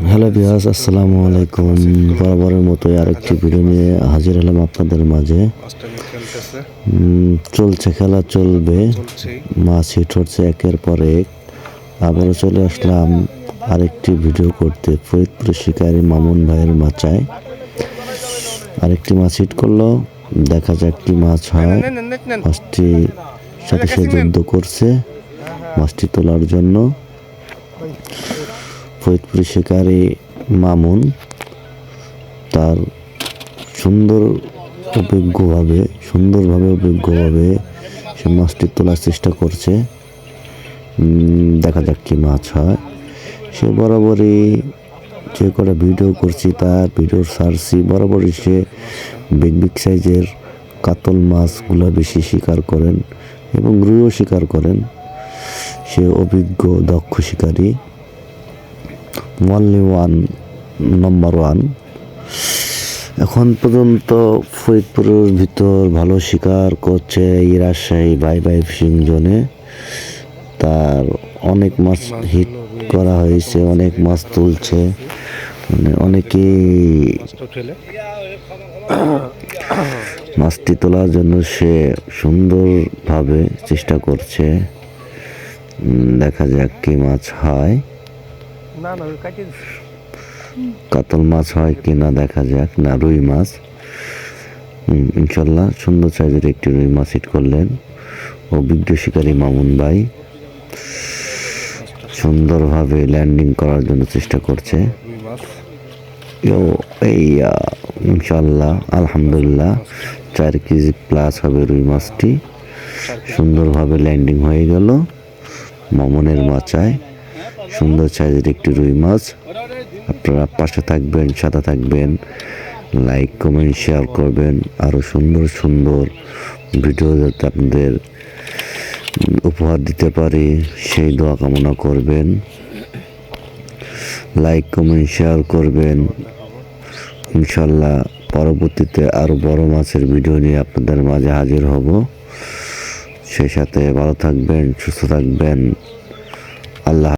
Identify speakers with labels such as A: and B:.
A: Hello বিহাস আসসালামু আলাইকুম। বরাবরের মতো আরেকটি ভিডিও নিয়ে হাজির হলাম আপনাদের মাঝে। চলছে খেলা, চলবে। মাছ হিট হচ্ছে একের পর এক। আবারও চলে আসলাম আরেকটি ভিডিও করতে ফরিদপুর শিকারী মামুন ভাইয়ের মাচায় আরেকটি মাছ হিট করল, দেখা যাক কি মাছ হয়। মাছটি সাথে সে যুদ্ধ করছে, মাছটি তোলার জন্য। ফরিদপুর শিকারী মামুন তার সুন্দর অভিজ্ঞভাবে, সুন্দরভাবে অভিজ্ঞভাবে সে মাছটি তোলার চেষ্টা করছে। দেখা যাক কি মাছ হয়। সে বরাবরই যে কটা ভিডিও করছি তার ভিডিওর সারছি। বরাবরই সে বিগ বিগ সাইজের কাতল মাছগুলো বেশি শিকার করেন এবং রুইও শিকার করেন। সে অভিজ্ঞ, দক্ষ শিকারী। Only one number one. এখন পর্যন্ত ফরিদপুরের ভিতর ভালো শিকার করছে এই রাজশাহী বাই বাই ফিশিং জোনে। তার অনেক মাছ হিট করা হয়েছে, অনেক মাছ তুলছে। মানে অনেকেই মাছটি তোলার জন্য সে সুন্দরভাবে চেষ্টা করছে। দেখা যাক কি মাছ হয়।
B: না না
A: কাতল মাছ হয় কি না দেখা যাক, না, রুই মাছ। ইনশাল্লাহ সুন্দর সাইজের একটি রুই মাছ হিট করলেন। অভিজ্ঞ শিকারী মামুন ভাই সুন্দরভাবে ল্যান্ডিং করার জন্য চেষ্টা করছে। ইনশাল্লাহ, আলহামদুলিল্লাহ, চার কেজি প্লাস হবে রুই মাছটি। সুন্দরভাবে ল্যান্ডিং হয়ে গেল। মামনের মাচায়। সুন্দর সাইজের একটি রুই মাছ। আপনারা পাশে থাকবেন, সাথে থাকবেন। লাইক কমেন্ট শেয়ার করবেন। আরও সুন্দর সুন্দর ভিডিও যাতে আপনাদের উপহার দিতে পারি, সেই দোয়া কামনা করবেন। লাইক কমেন্ট শেয়ার করবেন। ইনশাল্লাহ পরবর্তীতে আরও বড় মাছের ভিডিও নিয়ে আপনাদের মাঝে হাজির হব। সেই সাথে ভালো থাকবেন, সুস্থ থাকবেন। আল্লাহ